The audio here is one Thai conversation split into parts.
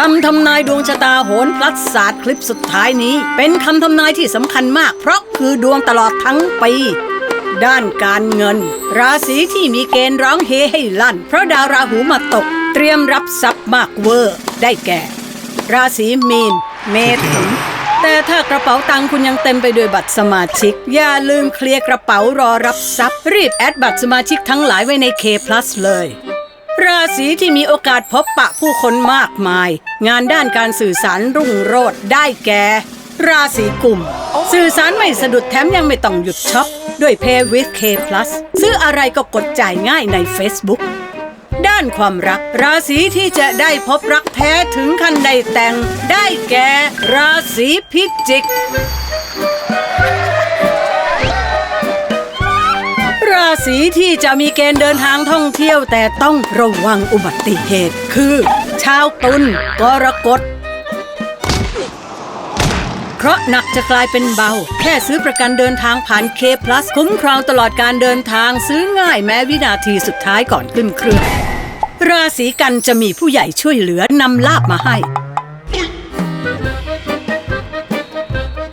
คำทำนายดวงชะตาโหนพลัดศาสตร์คลิปสุดท้ายนี้ เป็นคำทำนายที่สำคัญมาก เพราะคือดวงตลอดทั้งปี ด้านการเงิน ราศีที่มีเกณฑ์ร้องเฮให้ลั่น เพราะดาวราหูมาตก เตรียมรับทรัพย์มากเวอร์ ได้แก่ ราศีมีน เมถุนแต่ถ้ากระเป๋าตังคุณยังเต็มไปด้วยบัตรสมาชิก อย่าลืมเคลียร์กระเป๋ารอรับทรัพย์ รีบแอดบัตรสมาชิกทั้งหลายไว้ใน K เลย ราศีที่มีโอกาสพบปะผู้คนมากมาย งานด้านการสื่อสารรุ่งโรจน์ได้แก่ ราศีกุม สื่อสารไม่สะดุดแถมยังไม่ต้องหยุดช็อป ด้วย Pay with K Plus ซื้ออะไรก็กดจ่ายง่ายใน Facebook ด้านความรัก ราศีที่จะได้พบรักแท้ถึงขั้นได้แต่ง ได้แก่ ราศีพิจิก ราศีที่จะมีเกณฑ์เดินทางท่องเที่ยวแต่ต้องระวังอุบัติเหตุ คือ ชาวตุลกรกฎเพราะหนักจะกลายเป็นเบา แค่ซื้อประกันเดินทางผ่าน K Plus คุ้มครองตลอดการเดินทางซื้อง่ายแม้วินาทีสุดท้ายก่อนขึ้นเครื่องราศีกันจะมีผู้ใหญ่ช่วยเหลือนำลาบมาให้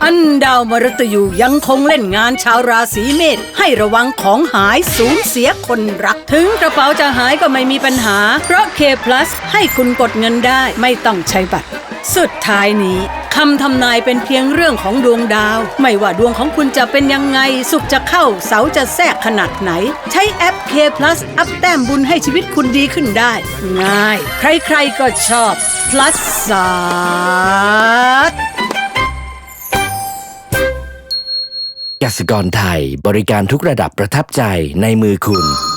อันดาวมฤตยูยังคงเล่นงานชาวราศีเมษให้ระวังของหายสูญเสียคนรัก ถึงกระเป๋าจะหายก็ไม่มีปัญหา เพราะ K Plus ให้คุณกดเงินได้ไม่ต้องใช้บัตร สุดท้ายนี้คำทำนายเป็นเพียงเรื่องของดวงดาว ไม่ว่าดวงของคุณจะเป็นยังไง สุขจะเข้าเสาจะแทรกขนาดไหน ใช้แอป K Plus อัพแต้มบุญให้ชีวิตคุณดีขึ้นได้ ง่าย ใครๆก็ชอบ plus ศา กสิกรไทยบริการทุกระดับประทับใจในมือคุณ